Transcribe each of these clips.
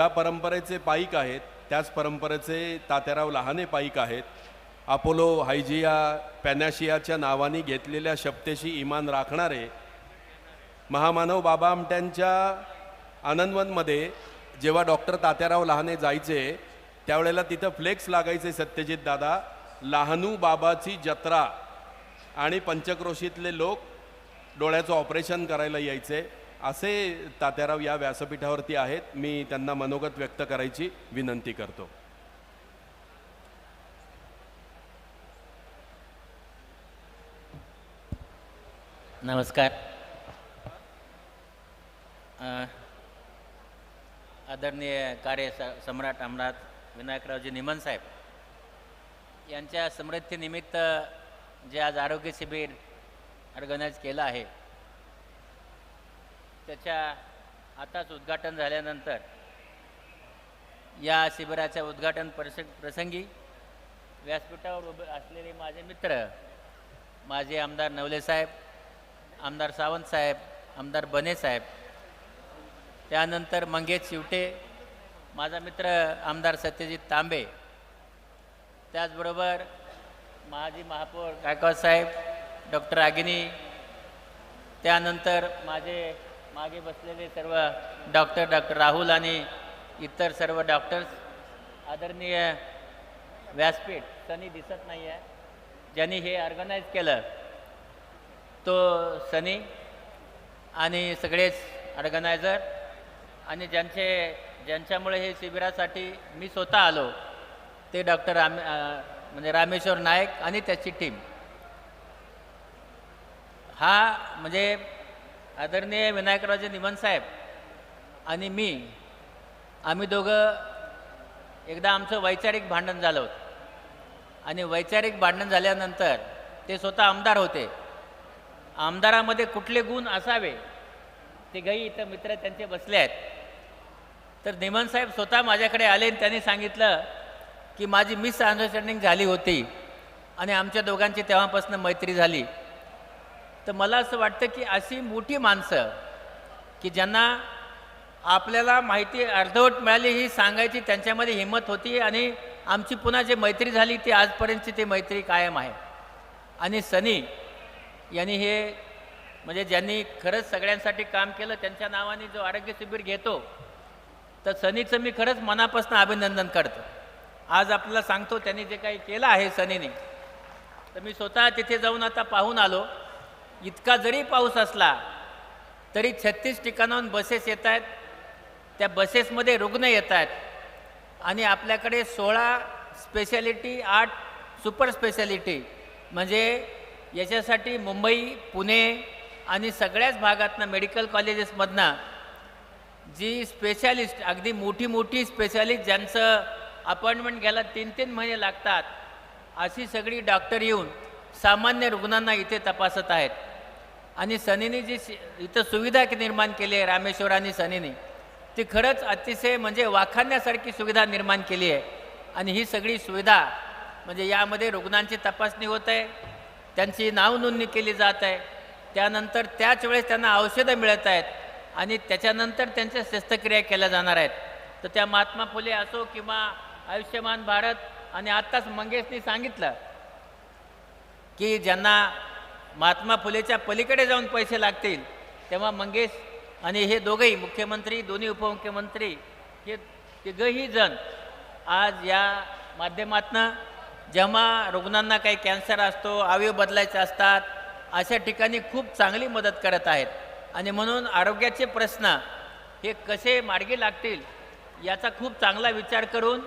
ज्या परंपरेचे पाईक आहेत त्याच परंपरेचे तात्याराव लहाने पाईक आहेत. अपोलो हायजिया पॅनॅशियाच्या नावाने घेतलेल्या शब्देशी इमान राखणारे महामानव बाबा आमट्यांच्या आनंदवनमध्ये जेव्हा डॉक्टर तात्याराव लहाने जायचे त्यावेळेला तिथं फ्लेक्स लागायचे सत्यजित दादा. लहानू बाबाची जत्रा आणि पंचक्रोशीतले लोक डोळ्याचं ऑपरेशन करायला यायचे. असे तात्याराव या व्यासपीठावरती आहेत. मी त्यांना मनोगत व्यक्त करायची विनंती करतो. नमस्कार. आदरणीय कार्य स- सम्राट अमरात विनायकरावजी निमन साहेब. यांच्या समृद्धीनिमित्त जे आज आरोग्य शिबिर ऑर्गनाईज केलं आहे त्याच्या आताच उद्घाटन झाल्यानंतर या शिबिराच्या उद्घाटन प्रसंग प्रसंगी व्यासपीठावर उभे असलेले माझे मित्र माझे आमदार नवले साहेब आमदार सावंत साहेब आमदार बने साहेब त्यानंतर मंगेश शिवटे माझा मित्र आमदार सत्यजित तांबे त्याचबरोबर माजी महापौर गायकवाड साहेब डॉक्टर आगिनी त्यानंतर माझे मागे बसलेले सर्व डॉक्टर डॉक्टर राहुल आणि इतर सर्व डॉक्टर्स आदरणीय व्यासपीठ सनी दिसत नाही आहे ज्यांनी हे ऑर्गनाईज केलं तो सनी आणि सगळेच ऑर्गनायझर आणि ज्यांचे ज्यांच्यामुळे हे शिबिरासाठी मी स्वतः आलो ते डॉक्टर राम म्हणजे रामेश्वर नाईक आणि त्याची टीम. हा म्हणजे आदरणीय विनायकराजे निमन साहेब आणि मी आम्ही दोघं एकदा आमचं वैचारिक भांडण झालं होतं. आणि वैचारिक भांडण झाल्यानंतर ते स्वतः आमदार होते. आमदारामध्ये कुठले गुण असावे? ते गई इथं मित्र त्यांचे बसले आहेत. तर निमन साहेब स्वतः माझ्याकडे आले आणि त्यांनी सांगितलं की माझी मिस अंडरस्टँडिंग झाली होती आणि आमच्या दोघांची तेव्हापासून मैत्री झाली. तर मला असं वाटतं की अशी मोठी माणसं की ज्यांना आपल्याला माहिती अर्धवट मिळाली ही सांगायची त्यांच्यामध्ये हिंमत होती आणि आमची पुन्हा जे मैत्री झाली ती आजपर्यंतची ती मैत्री कायम आहे. आणि सनी यांनी हे म्हणजे ज्यांनी खरंच सगळ्यांसाठी काम केलं त्यांच्या नावाने जो आरोग्य शिबिर घेतो तर सनीचं मी खरंच मनापासून अभिनंदन करतो. आज आपल्याला सांगतो त्यांनी जे काही केलं आहे सनीने. तर मी स्वतः तिथे जाऊन आता पाहून आलो. इतका जरी पाऊस असला तरी छत्तीस ठिकाणाहून बसेस येत आहेत. त्या बसेसमध्ये रुग्ण येत आहेत. आणि आपल्याकडे सोळा स्पेशालिटी आठ सुपर स्पेशालिटी म्हणजे याच्यासाठी मुंबई पुणे आणि सगळ्याच भागातनं मेडिकल कॉलेजेसमधनं जी स्पेशालिस्ट अगदी मोठी मोठी स्पेशालिस्ट ज्यांचं अपॉइंटमेंट घ्यायला तीन तीन महिने लागतात अशी सगळी डॉक्टर येऊन सामान्य रुग्णांना इथे तपासत आहेत. आणि सनीने जी इथं सुविधा निर्माण केली आहे रामेश्वर आणि सनीने ती खरंच अतिशय म्हणजे वाखाणण्यासारखी सुविधा निर्माण केली आहे. आणि ही सगळी सुविधा म्हणजे यामध्ये रुग्णांची तपासणी होत आहे त्यांची नाव नोंदणी केली जात आहे त्यानंतर त्याच वेळेस त्यांना औषधं मिळत आहेत आणि त्याच्यानंतर त्यांच्या शस्त्रक्रिया केल्या जाणार आहेत. तर त्या महात्मा फुले असो किंवा आयुष्यमान भारत आणि आत्ताच मंगेशनी सांगितलं की ज्यांना महात्मा फुलेच्या पलीकडे जाऊन पैसे लागतील. तेव्हा मंगेश आणि हे दोघंही मुख्यमंत्री दोन्ही उपमुख्यमंत्री हे तिघंही जण आज या माध्यमातनं जेव्हा रुग्णांना काही कॅन्सर असतो अवयव बदलायचे असतात अशा ठिकाणी खूप चांगली मदत करत आहेत. आणि म्हणून आरोग्याचे प्रश्न हे कसे मार्गी लागतील याचा खूप चांगला विचार करून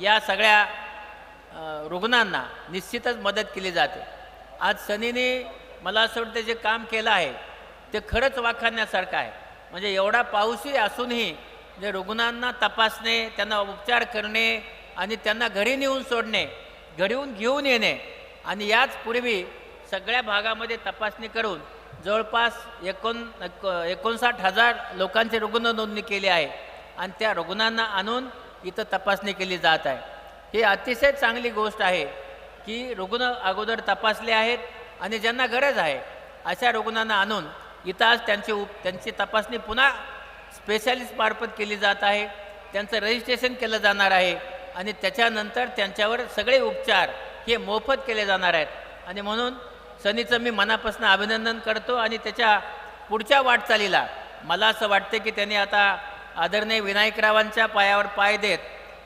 या सगळ्या रुग्णांना निश्चितच मदत केली जाते. आज सनीने मला असं वाटतं जे काम केलं आहे ते खरंच वाखाणण्यासारखं आहे. म्हणजे एवढा पाऊसही असूनही जे रुग्णांना तपासणे त्यांना उपचार करणे आणि त्यांना घरी नेऊन सोडणे घरीहून घेऊन येणे आणि याच पूर्वी सगळ्या भागामध्ये तपासणी करून जवळपास एकोण एकोणसाठ हजार लोकांची रुग्ण नोंदणी केली आहे आणि त्या रुग्णांना आणून इथं तपासणी केली जात आहे. ही अतिशय चांगली गोष्ट आहे की रुग्ण अगोदर तपासले आहेत आणि ज्यांना गरज आहे अशा रुग्णांना आणून इथं आज त्यांची उप त्यांची तपासणी पुन्हा स्पेशालिस्ट मार्फत केली जात आहे. त्यांचं रजिस्ट्रेशन केलं जाणार आहे आणि त्याच्यानंतर त्यांच्यावर सगळे उपचार हे मोफत केले जाणार आहेत. आणि म्हणून सनीचं मी मनापासून अभिनंदन करतो आणि त्याच्या पुढच्या वाटचालीला मला असं वाटते की त्यांनी आता आदरणीय विनायकरावांच्या पायावर पाय देत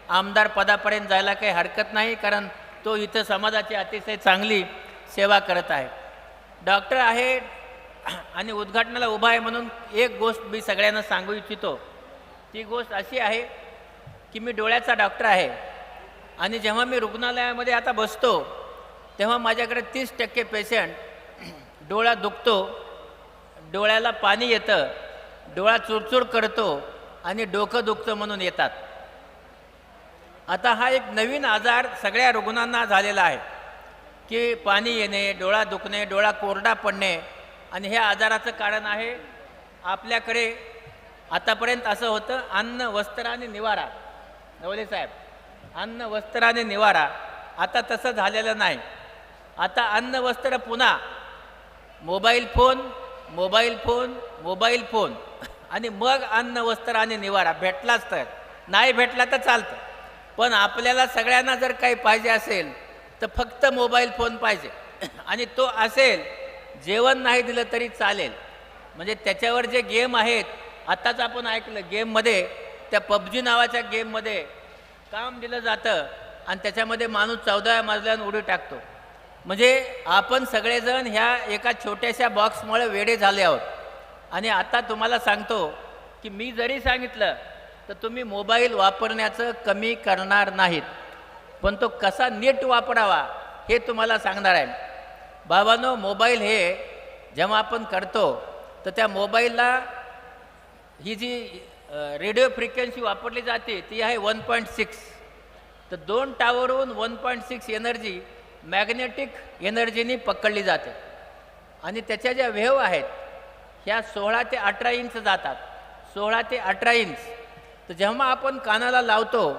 आमदार पदापर्यंत जायला काही हरकत नाही कारण तो इथं समाजाची अतिशय चांगली सेवा करत आहे. डॉक्टर आहे आणि उद्घाटनाला उभा आहे म्हणून एक गोष्ट मी सगळ्यांना सांगू इच्छितो. ती गोष्ट अशी आहे की मी डोळ्याचा डॉक्टर आहे आणि जेव्हा मी रुग्णालयामध्ये आता बसतो तेव्हा माझ्याकडे तीस टक्के पेशंट डोळा दुखतो डोळ्याला पाणी येतं डोळा चुरचूर करतो आणि डोकं दुखतं म्हणून येतात. आता हा एक नवीन आजार सगळ्या रुग्णांना झालेला आहे. की पाणी येणे डोळा दुखणे डोळा कोरडा पडणे. आणि हे आजाराचं कारण आहे. आपल्याकडे आतापर्यंत असं होतं अन्न वस्त्र आणि निवारा. नवले साहेब अन्न वस्त्र आणि निवारा. आता तसं झालेलं नाही. आता अन्न वस्त्र पुन्हा. Mobile phone mobile phone mobile phone. आणि मग अन्न वस्त्र आणि निवारा. भेटलाच तर. नाही भेटला तर चालतं. पण आपल्याला सगळ्यांना जर काही पाहिजे असेल तर फक्त मोबाईल फोन पाहिजे. आणि तो असेल जेवण नाही दिलं तरी चालेल. म्हणजे त्याच्यावर जे गेम आहेत आत्ताच आपण ऐकलं गेममध्ये त्या पबजी नावाच्या गेममध्ये काम दिलं जातं आणि त्याच्यामध्ये माणूस चौदाव्या मजल्यावर उडी टाकतो. म्हणजे आपण सगळेजण ह्या एका छोट्याशा बॉक्समुळे वेडे झाले आहोत. आणि आता तुम्हाला सांगतो की मी जरी सांगितलं तर तुम्ही मोबाईल वापरण्याचं कमी करणार नाहीत. पण तो कसा नीट वापरावा हे तुम्हाला सांगणार आहे. बाबांनो मोबाईल हे जेव्हा आपण करतो तर त्या मोबाईलला ही जी रेडिओ फ्रिक्वेन्सी वापरली जाते ती आहे वन पॉईंट सिक्स. तर दोन टावरहून one point six energy magnetic एनर्जीनी पकडली जाते. आणि त्याच्या ज्या वेव्ह आहेत ह्या सोळा ते अठरा इंच जातात. सोळा ते अठरा इंच. तर जेव्हा आपण कानाला लावतो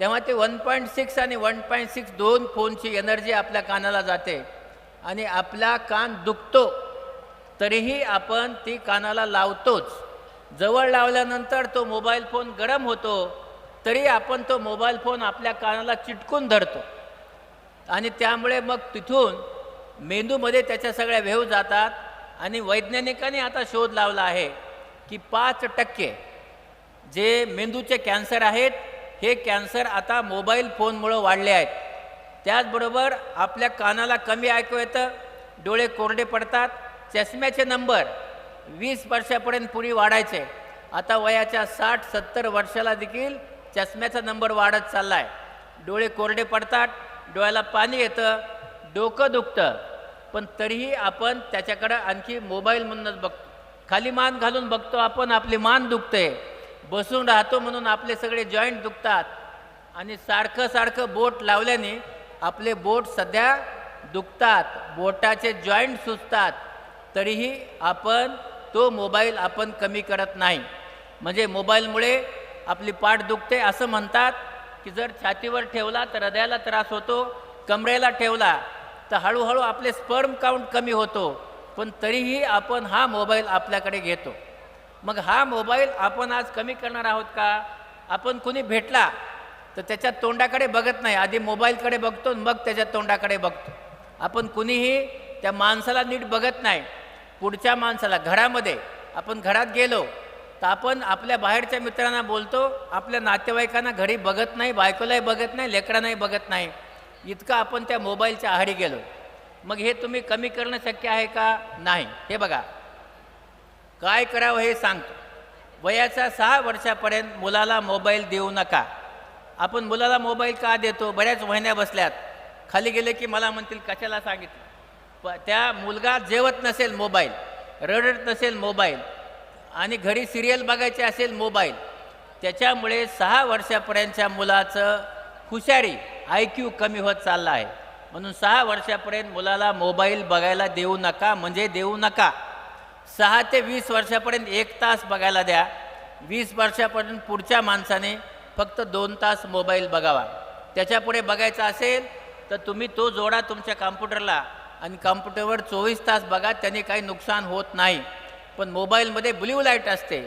तेव्हा ते वन पॉईंट सिक्स आणि वन पॉईंट सिक्स दोन फोनची एनर्जी आपल्या कानाला जाते. आणि आपला कान दुखतो तरीही आपण ती कानाला लावतोच. जवळ लावल्यानंतर तो मोबाईल फोन गरम होतो तरी आपण तो मोबाईल फोन आपल्या कानाला चिटकून धरतो. आणि त्यामुळे मग तिथून मेंदूमध्ये त्याच्या सगळ्या वेव जातात आणि वैज्ञानिकांनी आता शोध लावला आहे की पाच टक्के जे मेंदूचे कॅन्सर आहेत हे कॅन्सर आता मोबाईल फोनमुळं वाढले आहेत. त्याचबरोबर आपल्या कानाला कमी ऐकू येतं डोळे कोरडे पडतात चष्म्याचे नंबर वीस वर्षापर्यंत पूर्वी वाढायचे. आता वयाच्या साठ सत्तर वर्षाला देखील चष्म्याचा नंबर वाढत चालला आहे डोळे कोरडे पडतात डोळ्याला पाणी येतं डोकं दुखतं. पण तरीही आपण त्याच्याकडं आणखी मोबाईल म्हणूनच बघतो. खाली मान घालून बघतो आपण आपली मान दुखते. बसून राहतो म्हणून आपले सगळे जॉईंट दुखतात. आणि सारखं सारखं बोट लावल्याने आपले बोट सध्या दुखतात. बोटाचे जॉईंट सुचतात तरीही आपण तो मोबाईल आपण कमी करत नाही. म्हणजे मोबाईलमुळे आपली पाठ दुखते असं म्हणतात की जर छातीवर ठेवला तर हृदयाला त्रास होतो कमरेला ठेवला तर हळूहळू आपले स्पर्म काउंट कमी होतो. पण तरीही आपण हा मोबाईल आपल्याकडे घेतो. मग हा मोबाईल आपण आज कमी करणार आहोत का? आपण कुणी भेटला तर त्याच्या तोंडाकडे बघत नाही. आधी मोबाईलकडे बघतो मग त्याच्या तोंडाकडे बघतो. आपण कुणीही त्या माणसाला नीट बघत नाही. पुढच्या माणसाला घरामध्ये आपण घरात गेलो तर आपण आपल्या बाहेरच्या मित्रांना बोलतो आपल्या नातेवाईकांना घरी बघत नाही बायकोलाही बघत नाही लेकरांनाही बघत नाही. इतकं आपण त्या मोबाईलच्या आहारी गेलो. मग हे तुम्ही कमी करणं शक्य आहे का? नाही. हे बघा. काय करावं हे सांगतो. वयाच्या सहा वर्षापर्यंत मुलाला मोबाईल देऊ नका. आपण मुलाला मोबाईल का देतो? बऱ्याच महिन्या बसल्यात. खाली गेले की मला म्हणतील कशाला सांगितलं? प त्या मुलगा जेवत नसेल मोबाईल रडत नसेल मोबाईल आणि घरी सिरियल बघायचे असेल मोबाईल त्याच्यामुळे सहा वर्षापर्यंतच्या मुलाचं हुशारी आय क्यू कमी होत चालला आहे. म्हणून सहा वर्षापर्यंत मुलाला मोबाईल बघायला देऊ नका म्हणजे देऊ नका. सहा ते वीस वर्षापर्यंत एक तास बघायला द्या. वीस वर्षापर्यंत पुढच्या माणसाने फक्त दोन तास मोबाईल बघावा. त्याच्यापुढे बघायचा असेल तर तुम्ही तो जोडा तुमच्या कॉम्प्युटरला आणि कॉम्प्युटरवर चोवीस तास बघा त्याने काही नुकसान होत नाही. पण मोबाईलमध्ये ब्ल्यू लाइट असते.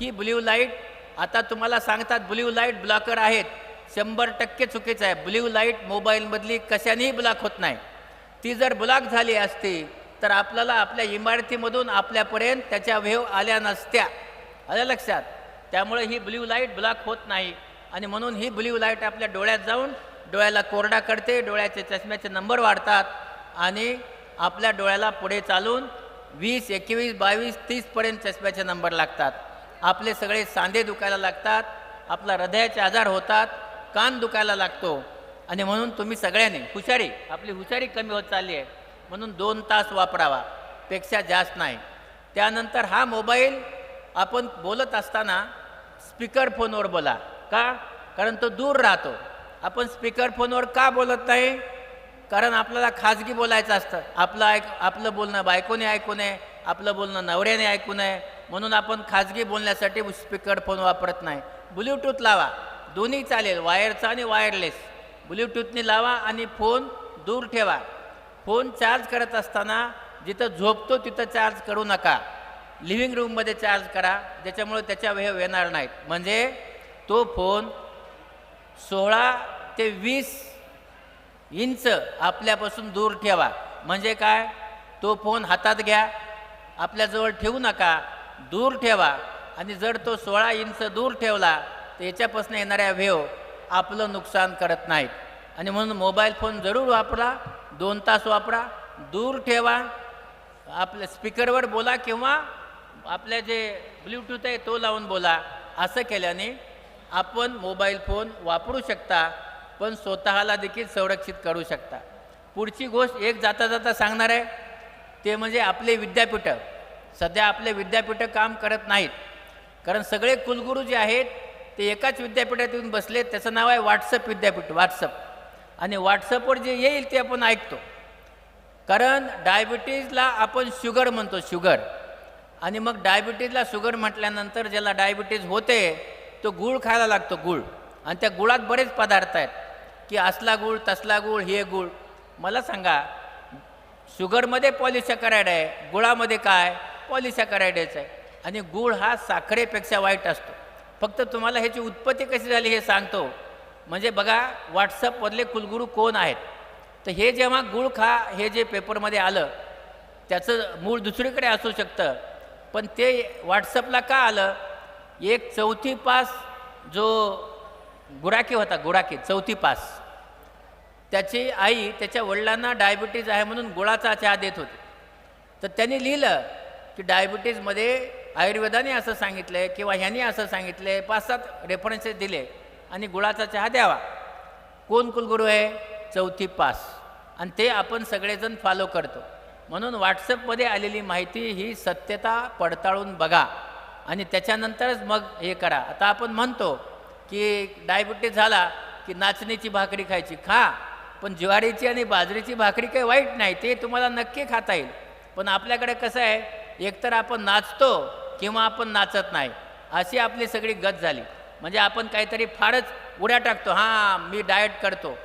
ही ब्ल्यू लाइट आता तुम्हाला सांगतात ब्ल्यू लाइट ब्लॉकर आहेत. शंभर टक्के चुकीचं आहे. ब्ल्यू लाइट मोबाईलमधली कशानेही ब्लॉक होत नाही. ती जर ब्लॉक झाली असती तर आपल्याला आपल्या इमारतीमधून आपल्यापर्यंत त्याच्या वेव आल्या नसत्या. आल्या लक्षात? त्यामुळे ही ब्ल्यू लाइट ब्लॉक होत नाही. आणि म्हणून ही ब्ल्यू लाइट आपल्या डोळ्यात जाऊन डोळ्याला कोरडा करते डोळ्याचे चष्म्याचे नंबर वाढतात आणि आपल्या डोळ्याला पुढे चालून वीस एकवीस बावीस तीसपर्यंत चष्म्याचे नंबर लागतात. आपले सगळे सांधे दुखायला लागतात आपला हृदयाचे आजार होतात कान दुखायला लागतो. आणि म्हणून तुम्ही सगळ्यांनी हुशारी आपली हुशारी कमी होत चालली आहे. म्हणून दोन तास वापरावा पेक्षा जास्त नाही. त्यानंतर हा मोबाईल आपण बोलत असताना स्पीकर फोनवर बोला. का? कारण तो दूर राहतो. आपण स्पीकर फोनवर का बोलत नाही? कारण आपल्याला खाजगी बोलायचं असतं. आपलं ऐक आपलं बोलणं बायकोने ऐकू नये आपलं बोलणं नवऱ्याने ऐकू नये. म्हणून आपण खाजगी बोलण्यासाठी स्पीकर फोन वापरत नाही. ब्ल्यूटूथ लावा. दोन्ही चालेल वायरचा आणि वायरलेस ब्ल्यूटूथने लावा आणि फोन दूर ठेवा. फोन चार्ज करत असताना जिथं झोपतो तिथं चार्ज करू नका. लिव्हिंग रूममध्ये चार्ज करा ज्याच्यामुळे त्याच्या वेळ येणार नाहीत. म्हणजे तो फोन सोळा ते वीस इंच आपल्यापासून दूर ठेवा. म्हणजे काय? तो फोन हातात घ्या आपल्याजवळ ठेवू नका दूर ठेवा. आणि जर तो सोळा इंच दूर ठेवला तर याच्यापासून येणाऱ्या वेव आपलं नुकसान करत नाहीत. आणि म्हणून मोबाईल फोन जरूर वापरा दोन तास वापरा दूर ठेवा. आपल्या स्पीकरवर बोला किंवा आपल्या जे ब्ल्यूटूथ आहे तो लावून बोला. असं केल्याने आपण मोबाईल फोन वापरू शकता पण स्वतःला देखील संरक्षित करू शकता. पुढची गोष्ट एक जाता जाता सांगणार आहे ते म्हणजे आपले विद्यापीठं. सध्या आपले विद्यापीठं काम करत नाहीत. कारण सगळे कुलगुरू जे आहेत ते एकाच विद्यापीठात येऊन बसले त्याचं नाव आहे व्हॉट्सअप विद्यापीठ व्हॉट्सअप आणि व्हॉट्सअपवर जे येईल ते आपण ऐकतो. कारण डायबिटीजला आपण शुगर म्हणतो शुगर आणि मग डायबिटीजला शुगर म्हटल्यानंतर ज्याला डायबिटीज होते तो गूळ खायला लागतो गूळ. आणि त्या गुळात बरेच पदार्थ आहेत. की असला गूळ तसला गूळ हे गूळ. मला सांगा शुगरमध्ये पॉलिसॅकराईड आहे गुळामध्ये काय? पॉलिसॅकराईडच आहे. आणि गूळ हा साखरेपेक्षा वाईट असतो. फक्त तुम्हाला ह्याची उत्पत्ती कशी झाली हे सांगतो. म्हणजे बघा व्हॉट्सअपमधले कुलगुरू कोण आहेत? तर हे जेव्हा गुळ खा हे जे पेपरमध्ये आलं त्याचं मूळ दुसरीकडे असू शकतं. पण ते व्हॉट्सअपला का आलं? एक चौथी पास जो गुराकी होता गुराकी चौथी पास. त्याची आई त्याच्या वडिलांना डायबिटीज आहे म्हणून गुळाचा चहा देत होती. तर त्यांनी लिहिलं की डायबिटीजमध्ये आयुर्वेदाने असं सांगितलं आहे किंवा ह्यांनी असं सांगितलं आहे पाच सात रेफरन्सेस दिले. आणि गुळाचा चहा द्यावा. कोण कुलगुरू आहे? चौथी पास. आणि ते आपण सगळेजण फॉलो करतो. म्हणून व्हॉट्सअपमध्ये आलेली माहिती ही सत्यता पडताळून बघा. आणि त्याच्यानंतरच मग हे करा. आता आपण म्हणतो की डायबिटीज झाला की नाचणीची भाकरी खायची. खा. पण ज्वारीची आणि बाजरीची भाकरी काही वाईट नाही. ते तुम्हाला नक्की खाता येईल. पण आपल्याकडे कसं आहे? एकतर आपण नाचतो किंवा आपण नाचत नाही. अशी आपली सगळी गत झाली. म्हणजे आपण काहीतरी फारच उड्या टाकतो. हां मी डाएट करतो.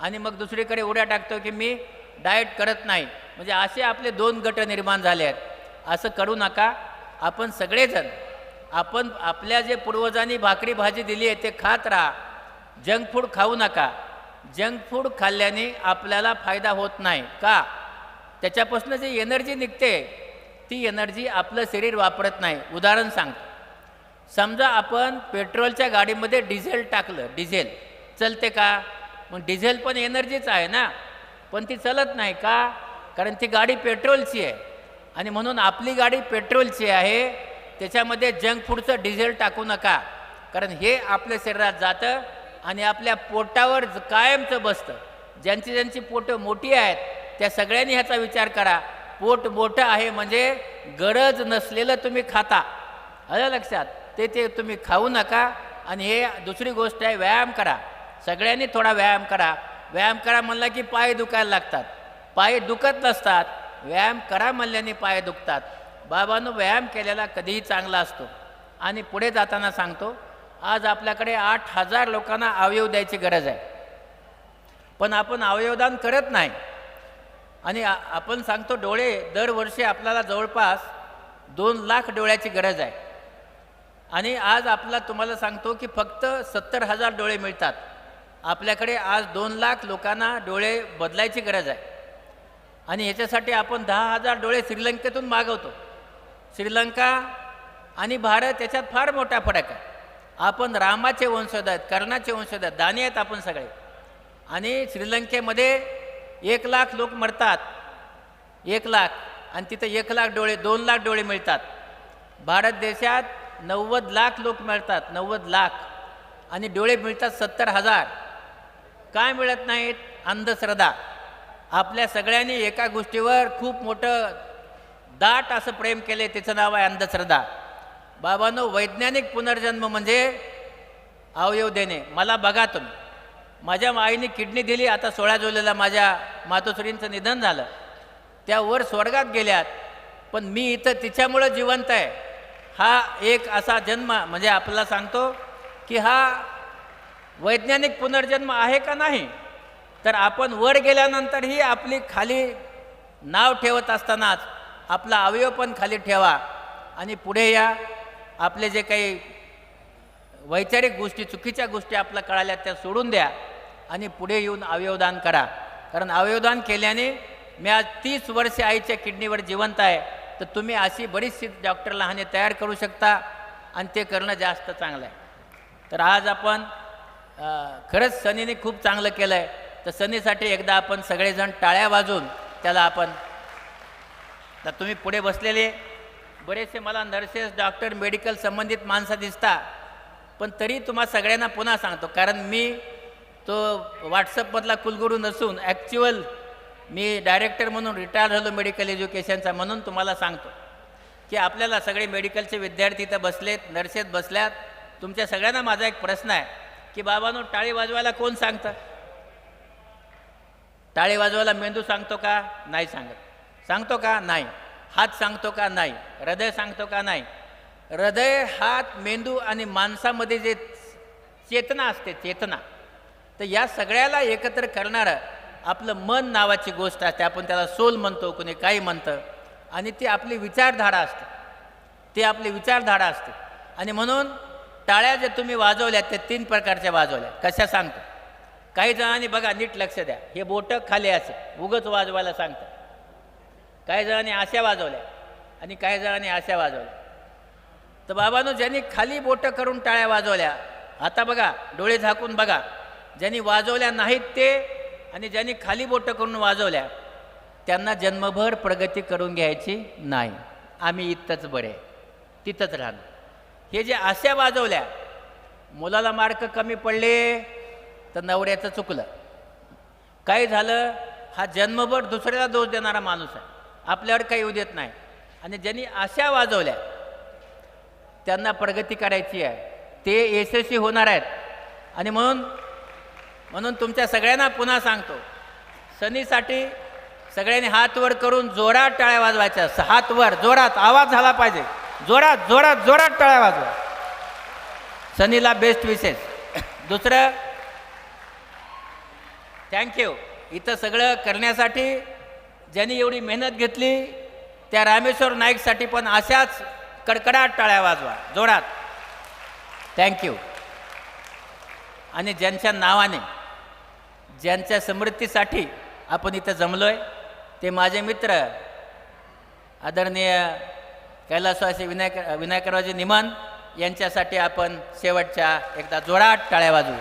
आणि मग दुसरीकडे उड्या टाकतो की मी डाएट करत नाही. म्हणजे असे आपले दोन गट निर्माण झाले आहेत. असं करू नका. आपण सगळेजण आपण आपल्या जे पूर्वजांनी भाकरी भाजी दिली आहे ते खात राहा. जंक फूड खाऊ नका. जंक फूड खाल्ल्याने आपल्याला फायदा होत नाही. का? त्याच्यापासून जी एनर्जी निघते ती एनर्जी आपलं शरीर वापरत नाही. उदाहरण सांगतो. समजा आपण पेट्रोलच्या गाडीमध्ये डिझेल टाकलं डिझेल. चलते का? मग डिझेल पण एनर्जीच आहे ना. पण ती चलत नाही का? कारण ती गाडी पेट्रोलची आहे. आणि म्हणून आपली गाडी पेट्रोलची आहे. त्याच्यामध्ये जंक फूडचं डिझेल टाकू नका. कारण हे आपल्या शरीरात जातं आणि आपल्या पोटावर कायमचं बसतं. ज्यांची ज्यांची पोटं मोठी आहेत त्या सगळ्यांनी ह्याचा विचार करा. पोट मोठं आहे म्हणजे गरज नसलेलं तुम्ही खाता. आलं लक्षात? ते ते तुम्ही खाऊ नका. आणि हे दुसरी गोष्ट आहे व्यायाम करा. सगळ्यांनी थोडा व्यायाम करा. व्यायाम करा म्हणला की पाय दुखायला लागतात. पाय दुखत नसतात. व्यायाम करा म्हणल्याने पाय दुखतात. बाबांनो व्यायाम केलेला कधीही चांगला असतो. आणि पुढे जाताना सांगतो आज आपल्याकडे आठ हजार लोकांना अवयव द्यायची गरज आहे. पण आपण अवयवदान करत नाही. आणि आपण सांगतो डोळे दरवर्षी आपल्याला जवळपास दोन लाख डोळ्याची गरज आहे. आणि आज आपला तुम्हाला सांगतो की फक्त सत्तर हजार डोळे मिळतात. आपल्याकडे आज दोन लाख लोकांना डोळे बदलायची गरज आहे. आणि ह्याच्यासाठी आपण दहा हजार डोळे श्रीलंकेतून मागवतो. श्रीलंका आणि भारत याच्यात फार मोठा फरक आहे. आपण रामाचे वंशज आहेत कर्णाचे वंशज आहेत दानी आहेत आपण सगळे. आणि श्रीलंकेमध्ये एक लाख लोक मरतात. एक लाख. आणि तिथं एक लाख डोळे दोन लाख डोळे मिळतात. भारत देशात नव्वद लाख लोक मिळतात नव्वद लाख. आणि डोळे मिळतात सत्तर हजार. काय मिळत नाहीत? अंधश्रद्धा. आपल्या सगळ्यांनी एका गोष्टीवर खूप मोठं दाट असं प्रेम केले त्याचं नाव आहे अंधश्रद्धा. बाबांनो वैज्ञानिक पुनर्जन्म म्हणजे अवयव देणे. मला बघा तुम्ही. माझ्या आईने किडनी दिली आता सोळा जुलैला माझ्या मातोश्रींचं निधन झालं. त्या वर स्वर्गात गेल्यात पण मी इथं तिच्यामुळं जिवंत आहे. हा एक असा जन्म म्हणजे आपल्याला सांगतो की हा वैज्ञानिक पुनर्जन्म आहे का नाही? तर आपण वर गेल्यानंतरही आपली खाली नाव ठेवत असतानाच आपला अवयव पण खाली ठेवा आणि पुढे या. आपले जे काही वैचारिक गोष्टी चुकीच्या गोष्टी आपल्या कळाल्या त्या सोडून द्या आणि पुढे येऊन अवयवदान करा. कारण अवयवदान केल्याने मी आज तीस वर्षे आईच्या किडनीवर जिवंत आहे. तर तुम्ही अशी बरीचशी डॉक्टर लहाने तयार करू शकता आणि ते करणं जास्त चांगलं आहे तर आज आपण खरंच सनीने खूप चांगलं केलं आहे तर सनीसाठी एकदा आपण सगळेजण टाळ्या वाजून त्याला आपण तर तुम्ही पुढे बसलेले. बरेचसे मला नर्सेस डॉक्टर मेडिकल संबंधित माणसं दिसता पण तरी तुम्हा सगळ्यांना पुन्हा सांगतो कारण मी तो व्हॉट्सअपमधला कुलगुरू नसून ॲक्च्युअल मी डायरेक्टर म्हणून रिटायर झालो मेडिकल एज्युकेशनचा म्हणून तुम्हाला सांगतो. की आपल्याला सगळे मेडिकलचे विद्यार्थी इथं बसलेत नर्सेत बसल्यात. तुमच्या सगळ्यांना माझा एक प्रश्न आहे की बाबांनो टाळी वाजवायला कोण सांगतं? टाळी वाजवायला मेंदू सांगतो का? नाही सांगत. सांगतो का? नाही. हात सांगतो का? नाही. हृदय सांगतो का? नाही. हृदय हात मेंदू आणि माणसामध्ये जे चेतना असते चेतना. तर या सगळ्याला एकत्र करणारं आपलं मन नावाची गोष्ट असते. आपण त्याला सोल म्हणतो कोणी काही म्हणतं. आणि ती आपली विचारधारा असते. ती आपली विचारधारा असते. आणि म्हणून टाळ्या जे तुम्ही वाजवल्या त्या तीन प्रकारच्या वाजवल्या. कशा सांगतो? काही जणांनी बघा नीट लक्ष द्या. हे बोटं खाली असे. उगच वाजवायला सांगतात. काही जणांनी अशा वाजवल्या आणि काही जणांनी अशा वाजवल्या. तर बाबानो ज्यांनी खाली बोटं करून टाळ्या वाजवल्या आता बघा डोळे झाकून बघा. ज्यांनी वाजवल्या नाहीत ते आणि ज्यांनी खाली बोटं करून वाजवल्या त्यांना जन्मभर प्रगती करून घ्यायची नाही. आम्ही इथंच बरे. तिथंच राहणं. हे जे अशा वाजवल्या मुलाला मार्क कमी पडले तर नवऱ्याचं चुकलं. काय झालं? हा जन्मभर दुसऱ्याला दोष देणारा माणूस आहे. आपल्यावर काही येऊ देत नाही. आणि ज्यांनी अशा वाजवल्या त्यांना प्रगती करायची आहे. ते यशस्वी होणार आहेत. आणि म्हणून म्हणून तुमच्या सगळ्यांना पुन्हा सांगतो. सनीसाठी सगळ्यांनी हात वर करून जोरात टाळ्या वाजवायच्या. हात वर जोरात आवाज झाला पाहिजे. जोरात जोरात जोरात टाळ्या वाजवा. सनीला बेस्ट विशेष दुसरं थँक्यू इथं सगळं करण्यासाठी ज्यांनी एवढी मेहनत घेतली त्या रामेश्वर नाईकसाठी पण अशाच कडकडाट टाळ्या वाजवा. जोरात. थँक्यू आणि ज्यांच्या नावाने ज्यांच्या समृद्धीसाठी आपण इथं जमलो आहे ते माझे मित्र आदरणीय कैलासवासी विनायक विनायकरावजी निमन यांच्यासाठी आपण शेवटच्या एकदा जोरात टाळ्या वाजू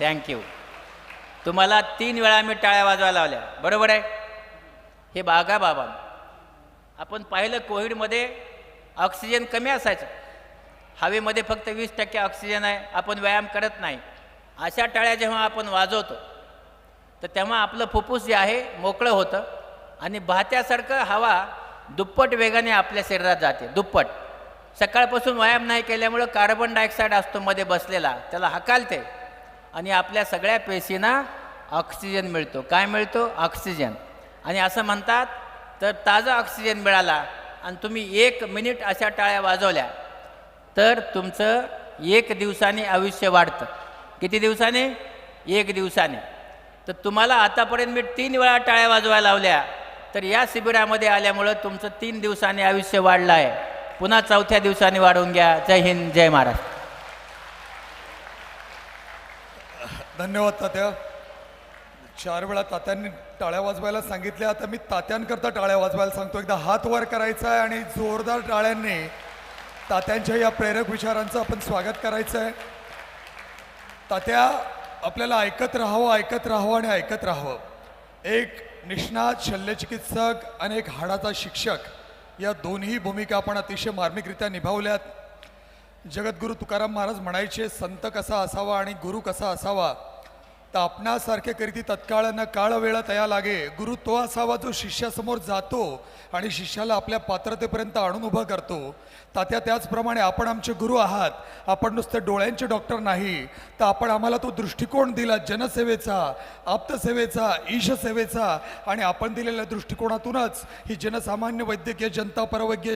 थँक्यू तुम्हाला तीन वेळा मी टाळ्या वाजवायला लावल्या. बरोबर आहे? हे बागा बाबा. आपण पाहिलं कोविडमध्ये ऑक्सिजन कमी असायचं. हवेमध्ये फक्त वीस टक्के ऑक्सिजन आहे. आपण व्यायाम करत नाही. अशा टाळ्या जेव्हा आपण वाजवतो तर तेव्हा आपलं फुफ्फुस जे आहे मोकळं होतं आणि भात्यासारखं हवा दुप्पट वेगाने आपल्या शरीरात जाते. दुप्पट. सकाळपासून व्यायाम नाही केल्यामुळं कार्बन डायऑक्साईड असतो मध्ये बसलेला. त्याला हकालते आणि आपल्या सगळ्या पेशींना ऑक्सिजन मिळतो. काय मिळतो? ऑक्सिजन आणि असं म्हणतात तर ताजा ऑक्सिजन मिळाला आणि तुम्ही एक मिनिट अशा टाळ्या वाजवल्या तर तुमचं एक दिवसाने आयुष्य वाढतं. किती दिवसाने? एक दिवसाने. तर तुम्हाला आतापर्यंत मी तीन वेळा टाळ्या वाजवायला लावल्या. तर या शिबिरामध्ये आल्यामुळं तुमचं तीन दिवसाने आयुष्य वाढलं आहे पुन्हा चौथ्या दिवसाने वाढवून घ्या. जय हिंद जय महाराष्ट्र. धन्यवाद तात्या. चार वेळा तात्यांनी टाळ्या वाजवायला सांगितल्या. आता मी तात्यांकरता टाळ्या वाजवायला सांगतो. एकदा हात वर करायचा आहे आणि जोरदार टाळ्यांनी तात्यांच्या या प्रेरक विचारांचं आपण स्वागत करायचं आहे तात्या आपल्याला ऐकत राहावं ऐकत राहावं आणि ऐकत राहावं. एक निष्णात शल्यचिकित्सक आणि एक हाडाचा शिक्षक या दोन्ही भूमिका आपण अतिशय मार्मिकरित्या निभावल्यात. जगद्गुरू तुकाराम महाराज म्हणायचे संत कसा असावा आणि गुरु कसा असावा तर आपणासारखे करीती तत्काळ न काळ वेळ तया लागे. गुरु तो असावा जो शिष्यासमोर जातो आणि शिष्याला आपल्या पात्रतेपर्यंत आणून उभं करतो. तात्या त्याचप्रमाणे आपण आमचे गुरु आहात. आपण नुसते डोळ्यांचे डॉक्टर नाही. तर आपण आम्हाला तो दृष्टिकोन दिला जनसेवेचा आप्तसेवेचा ईशसेवेचा आणि आपण दिलेल्या दृष्टिकोनातूनच ही जनसामान्य वैद्यकीय जनता परवैद्य